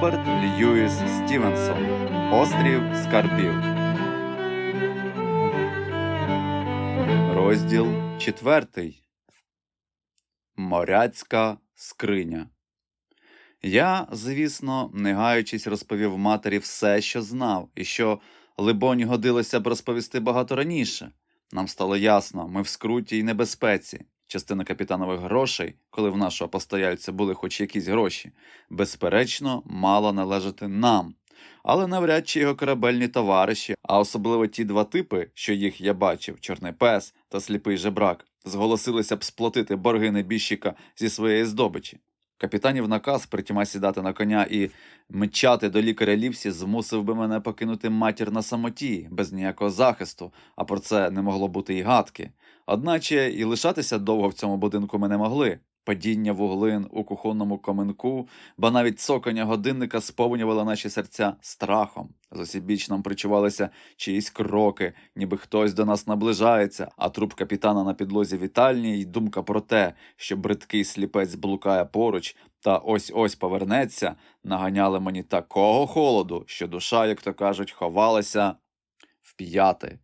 Роберт Льюіс Стівенсон Острів Скарбів. Розділ четвертий. Моряцька скриня. Я, звісно, не гаючись, розповів матері все, що знав, і що, либонь, годилося б розповісти багато раніше. Нам стало ясно, ми в скруті й небезпеці. Частина капітанових грошей, коли в нашого постояльця були хоч якісь гроші, безперечно, мала належати нам. Але навряд чи його корабельні товариші, а особливо ті два типи, що їх я бачив, чорний пес та сліпий жебрак, зголосилися б сплатити борги небіжчика зі своєї здобичі. Капітанів наказ притіма сідати на коня і мчати до лікаря Лівсі змусив би мене покинути матір на самоті, без ніякого захисту, а про це не могло бути й гадки. Одначе і лишатися довго в цьому будинку ми не могли. Падіння вуглин у кухонному коменку, ба навіть цокання годинника сповнювало наші серця страхом. З нам причувалися чиїсь кроки, ніби хтось до нас наближається, а труп капітана на підлозі вітальні й думка про те, що бридкий сліпець блукає поруч та ось ось повернеться, наганяли мені такого холоду, що душа, як то кажуть, ховалася в п'яти.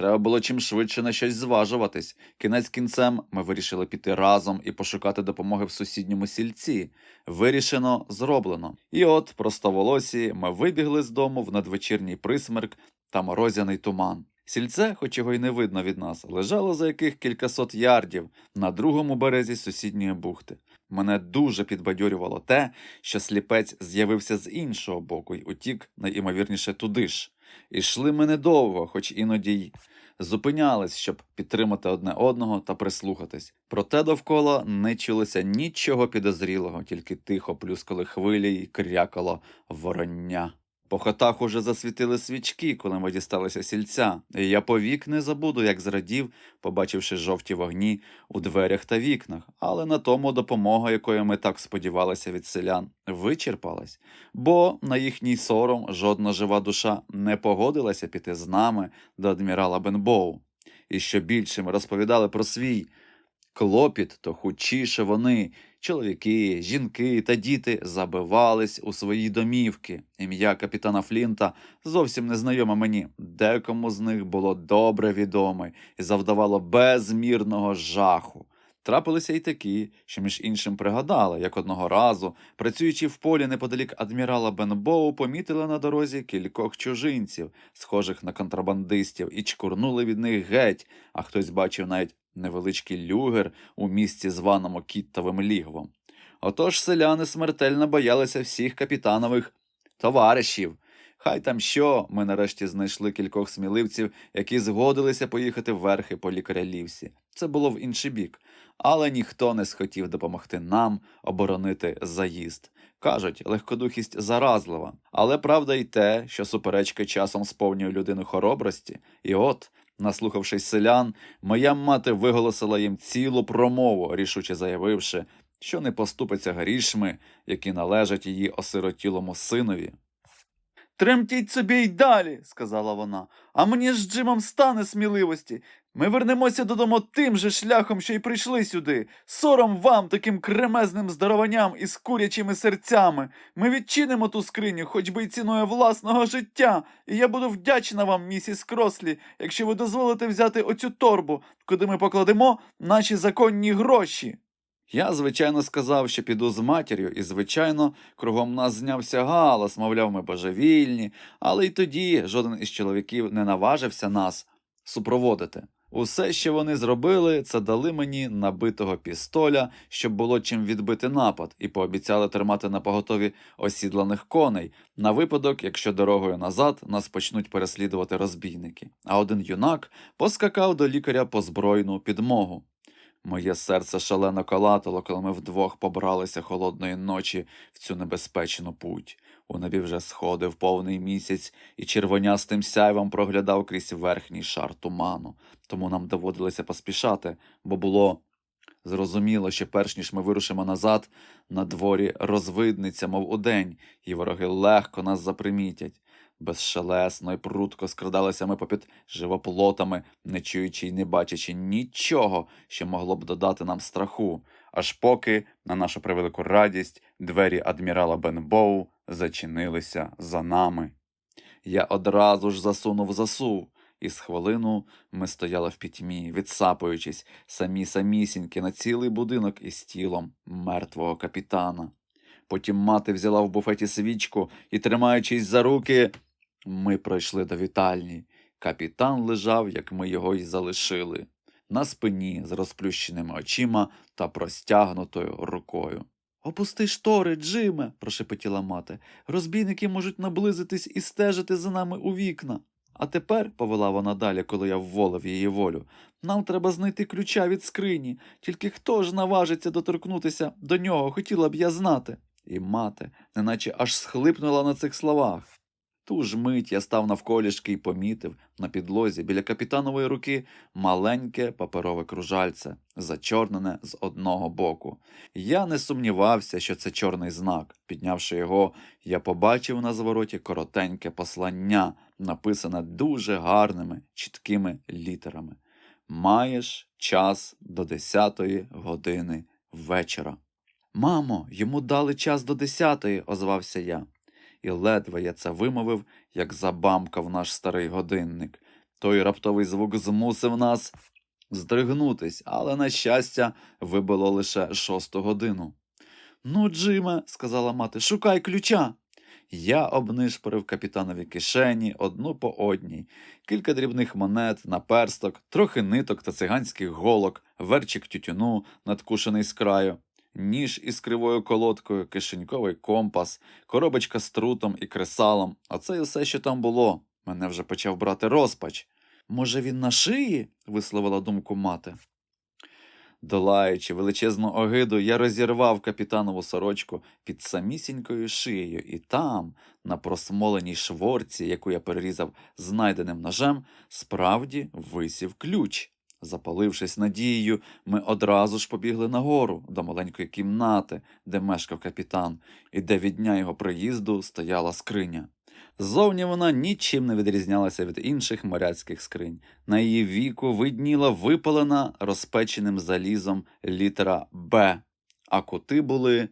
Треба було чим швидше на щось зважуватись. Кінець кінцем ми вирішили піти разом і пошукати допомоги в сусідньому сільці. Вирішено, зроблено. І от, простоволосі, ми вибігли з дому в надвечірній присмерк та морозяний туман. Сільце, хоч його й не видно від нас, лежало за яких кількасот ярдів на другому березі сусідньої бухти. Мене дуже підбадьорювало те, що сліпець з'явився з іншого боку й утік найімовірніше туди ж. Ішли ми недовго, хоч іноді й зупинялись, щоб підтримати одне одного та прислухатись. Проте довкола не чулося нічого підозрілого, тільки тихо плюскали хвилі й крякало вороння. По хатах уже засвітили свічки, коли ми дісталися сільця, і я повік не забуду, як зрадів, побачивши жовті вогні у дверях та вікнах, але на тому допомога, якої ми так сподівалися від селян, вичерпалась, бо на їхній сором жодна жива душа не погодилася піти з нами до адмірала Бенбоу. І що більше ми розповідали про свій клопіт, то хучіше вони, чоловіки, жінки та діти, забивались у свої домівки. Ім'я капітана Флінта зовсім незнайоме мені. Декому з них було добре відоме і завдавало безмірного жаху. Трапилися й такі, що між іншим пригадали, як одного разу, працюючи в полі неподалік адмірала Бенбоу, помітили на дорозі кількох чужинців, схожих на контрабандистів, і чкурнули від них геть, а хтось бачив навіть невеличкий люгер у місці, званому Кіттовим лігвом. Отож селяни смертельно боялися всіх капітанових товаришів. Хай там що, ми нарешті знайшли кількох сміливців, які згодилися поїхати верхи по лікаря Лівсі. Це було в інший бік, але ніхто не схотів допомогти нам оборонити заїзд. Кажуть, легкодухість заразлива, але правда й те, що суперечки часом сповнює людину хоробрості, і от. Наслухавшись селян, моя мати виголосила їм цілу промову, рішуче заявивши, що не поступиться грішми, які належать її осиротілому синові. Тремтіть собі й далі, сказала вона, а мені з Джимом стане сміливості. Ми вернемося додому тим же шляхом, що й прийшли сюди. Сором вам, таким кремезним здарованням із курячими серцями. Ми відчинимо ту скриню, хоч би й ціною власного життя, і я буду вдячна вам, місіс Крослі, якщо ви дозволите взяти оцю торбу, куди ми покладемо наші законні гроші. Я, звичайно, сказав, що піду з матір'ю, і, звичайно, кругом нас знявся галас, мовляв, ми божевільні, але й тоді жоден із чоловіків не наважився нас супроводити. Усе, що вони зробили, це дали мені набитого пістоля, щоб було чим відбити напад, і пообіцяли тримати на поготові осідланих коней на випадок, якщо дорогою назад нас почнуть переслідувати розбійники. А один юнак поскакав до лікаря по збройну підмогу. Моє серце шалено калатало, коли ми вдвох побралися холодної ночі в цю небезпечну путь. У небі вже сходив повний місяць і червонястим сяйвом проглядав крізь верхній шар туману, тому нам доводилося поспішати, бо було зрозуміло, що перш ніж ми вирушимо назад, на дворі розвидниться, мов удень, і вороги легко нас запримітять. Безшелесно й прудко скрадалися ми попід живоплотами, не чуючи й не бачачи нічого, що могло б додати нам страху, аж поки, на нашу превелику радість, двері адмірала Бенбоу зачинилися за нами. Я одразу ж засунув засув, і з хвилину ми стояли в пітьмі, відсапуючись самі самісіньки на цілий будинок із тілом мертвого капітана. Потім мати взяла в буфеті свічку і, тримаючись за руки, ми пройшли до вітальні. Капітан лежав, як ми його й залишили, на спині з розплющеними очима та простягнутою рукою. Опусти штори, Джиме, прошепотіла мати. Розбійники можуть наблизитись і стежити за нами у вікна. А тепер, повела вона далі, коли я вволив її волю, нам треба знайти ключа від скрині, тільки хто ж наважиться доторкнутися до нього, хотіла б я знати. І мати, неначе аж схлипнула на цих словах. Ту ж мить я став навколішки і помітив на підлозі біля капітанової руки маленьке паперове кружальце, зачорнене з одного боку. Я не сумнівався, що це чорний знак. Піднявши його, я побачив на звороті коротеньке послання, написане дуже гарними, чіткими літерами. Маєш час до 10 години вечора. Мамо, йому дали час до десятої, озвався я. І ледве я це вимовив, як забамкав наш старий годинник. Той раптовий звук змусив нас здригнутись, але, на щастя, вибило лише шосту годину. Ну, Джиме, сказала мати, шукай ключа. Я обнишпорив капітанові кишені одну по одній, кілька дрібних монет, наперсток, трохи ниток та циганських голок, верчик тютюну, надкушений з краю, ніж із кривою колодкою, кишеньковий компас, коробочка з трутом і кресалом. Оце і все, що там було. Мене вже почав брати розпач. Може, він на шиї? висловила думку мати. Долаючи величезну огиду, я розірвав капітанову сорочку під самісінькою шиєю, і там, на просмоленій шворці, яку я перерізав знайденим ножем, справді висів ключ. Запалившись надією, ми одразу ж побігли нагору до маленької кімнати, де мешкав капітан, і де від дня його приїзду стояла скриня. Ззовні вона нічим не відрізнялася від інших моряцьких скринь. На її віку видніла випалена розпеченим залізом літера Б, а кути були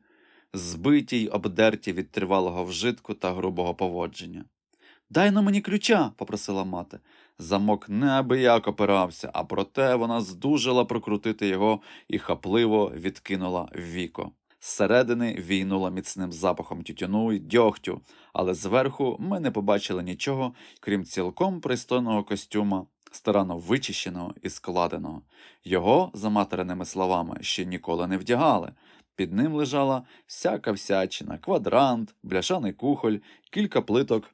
збиті й обдерті від тривалого вжитку та грубого поводження. Дай на мені ключа, попросила мати. Замок неабияк опирався, а проте вона здужала прокрутити його і хапливо відкинула віко. Зсередини війнула міцним запахом тютюну й дьогтю, але зверху ми не побачили нічого, крім цілком пристойного костюма, старанно вичищеного і складеного. Його, за материними словами, ще ніколи не вдягали. Під ним лежала всяка всячина, квадрант, бляшаний кухоль, кілька плиток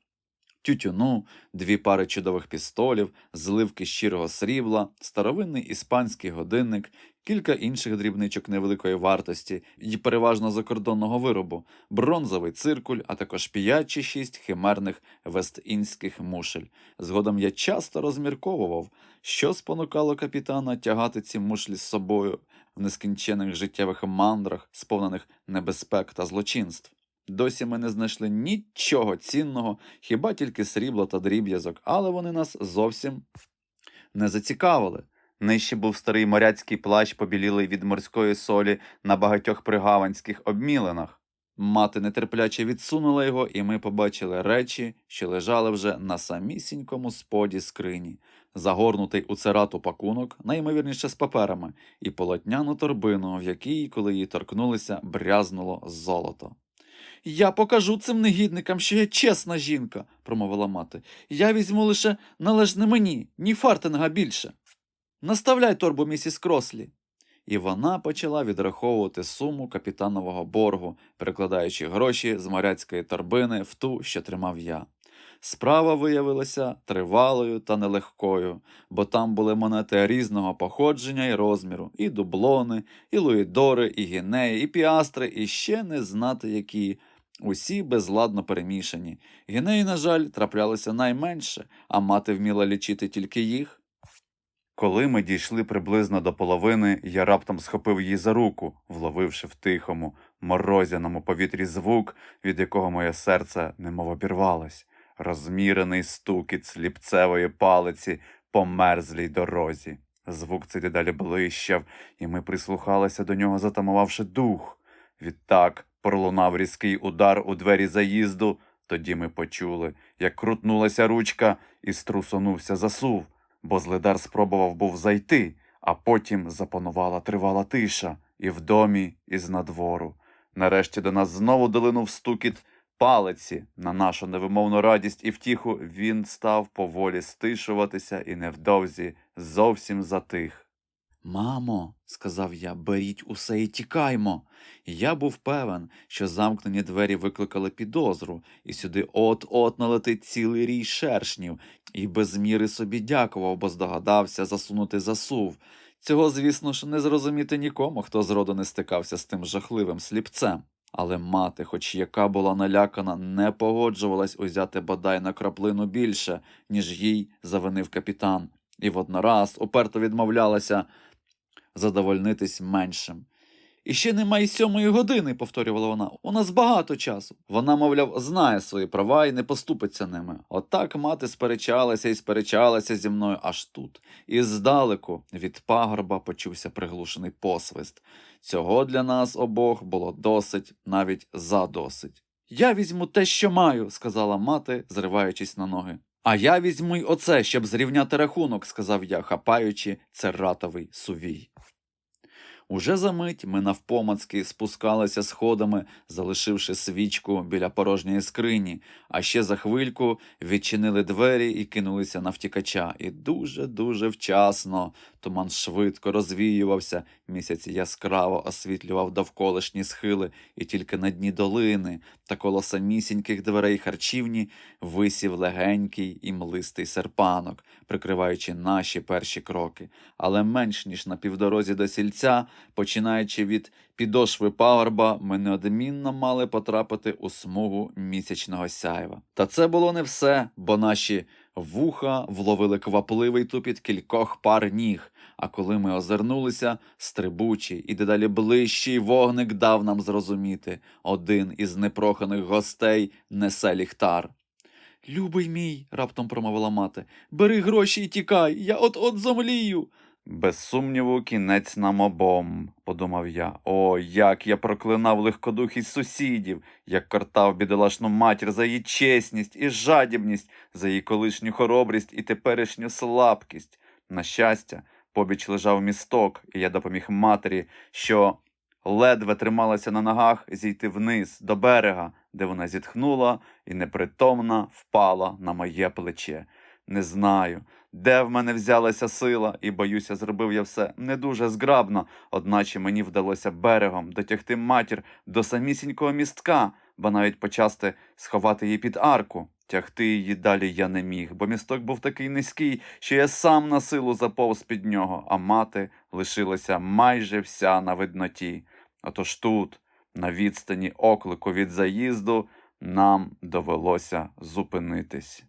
тютюну, дві пари чудових пістолів, зливки щирого срібла, старовинний іспанський годинник, кілька інших дрібничок невеликої вартості і переважно закордонного виробу, бронзовий циркуль, а також п'ять чи шість химерних вест-індських мушель. Згодом я часто розмірковував, що спонукало капітана тягати ці мушлі з собою в нескінчених життєвих мандрах, сповнених небезпек та злочинств. Досі ми не знайшли нічого цінного, хіба тільки срібло та дріб'язок, але вони нас зовсім не зацікавили. Нижче був старий моряцький плащ, побілілий від морської солі на багатьох пригаванських обмілинах. Мати нетерпляче відсунула його, і ми побачили речі, що лежали вже на самісінькому споді скрині, загорнутий у церату пакунок, найімовірніше з паперами, і полотняну торбину, в якій, коли її торкнулися, брязнуло золото. Я покажу цим негідникам, що я чесна жінка, промовила мати. Я візьму лише належне мені, ні фартинга більше. Наставляй торбу місіс Крослі. І вона почала відраховувати суму капітанового боргу, перекладаючи гроші з моряцької торбини в ту, що тримав я. Справа виявилася тривалою та нелегкою, бо там були монети різного походження і розміру, і дублони, і луїдори, і гінеї, і піастри, і ще не знати які. Усі безладно перемішані. Гінеї, на жаль, траплялися найменше, а мати вміла лічити тільки їх. Коли ми дійшли приблизно до половини, я раптом схопив її за руку, вловивши в тихому, морозяному повітрі звук, від якого моє серце немов обірвалось, розмірений стукіт сліпцевої палиці по мерзлій дорозі. Звук цей дедалі блищав, і ми прислухалися до нього, затамувавши дух. Відтак пролунав різкий удар у двері заїзду. Тоді ми почули, як крутнулася ручка і струсонувся засув, бо злидар спробував був зайти, а потім запанувала тривала тиша і в домі, і з надвору. Нарешті до нас знову долинув стукіт палиці. На нашу невимовну радість і втіху він став поволі стишуватися і невдовзі зовсім затих. Мамо, сказав я, беріть усе і тікаймо. Я був певен, що замкнені двері викликали підозру, і сюди от-от налетить цілий рій шершнів, і без міри собі дякував, бо здогадався засунути засув. Цього, звісно ж, не зрозуміти нікому, хто зроду не стикався з тим жахливим сліпцем. Але мати, хоч яка була налякана, не погоджувалась узяти бодай на краплину більше, ніж їй завинив капітан, і воднораз уперто відмовлялася задовольнитись меншим. І ще нема й сьомої години, повторювала вона. У нас багато часу. Вона, мовляв, знає свої права і не поступиться ними. Отак мати сперечалася і сперечалася зі мною аж тут. І здалеку від пагорба почувся приглушений посвист. Цього для нас обох було досить, навіть задосить. Я візьму те, що маю, сказала мати, зриваючись на ноги. А я візьму й оце, щоб зрівняти рахунок, сказав я, хапаючи цератовий сувій. Уже за мить ми навпомацки спускалися сходами, залишивши свічку біля порожньої скрині, а ще за хвильку відчинили двері і кинулися на втікача. І дуже-дуже вчасно туман швидко розвіювався, місяць яскраво освітлював довколишні схили, і тільки на дні долини та коло самісіньких дверей харчівні висів легенький і млистий серпанок, прикриваючи наші перші кроки. Але менш ніж на півдорозі до сільця, починаючи від підошви пагорба, ми неодмінно мали потрапити у смугу місячного сяйва. Та це було не все, бо наші вуха вловили квапливий тупіт кількох пар ніг. А коли ми озирнулися, стрибучий і дедалі ближчий вогник дав нам зрозуміти один із непроханих гостей несе ліхтар. Любий мій, раптом промовила мати, бери гроші і тікай, я от-от зомлію. Без сумніву, кінець нам обом, подумав я. О, як я проклинав легкодухість сусідів, як картав бідолашну матір за її чесність і жадібність, за її колишню хоробрість і теперішню слабкість. На щастя, побіч лежав місток, і я допоміг матері, що ледве трималася на ногах зійти вниз до берега, де вона зітхнула і непритомна впала на моє плече. Не знаю, де в мене взялася сила, і боюся, зробив я все не дуже зграбно, одначе мені вдалося берегом дотягти матір до самісінького містка, бо навіть почасти сховати її під арку. Тягти її далі я не міг, бо місток був такий низький, що я сам на силу заповз під нього, а мати лишилася майже вся на видноті. Отож тут, на відстані оклику від заїзду, нам довелося зупинитись.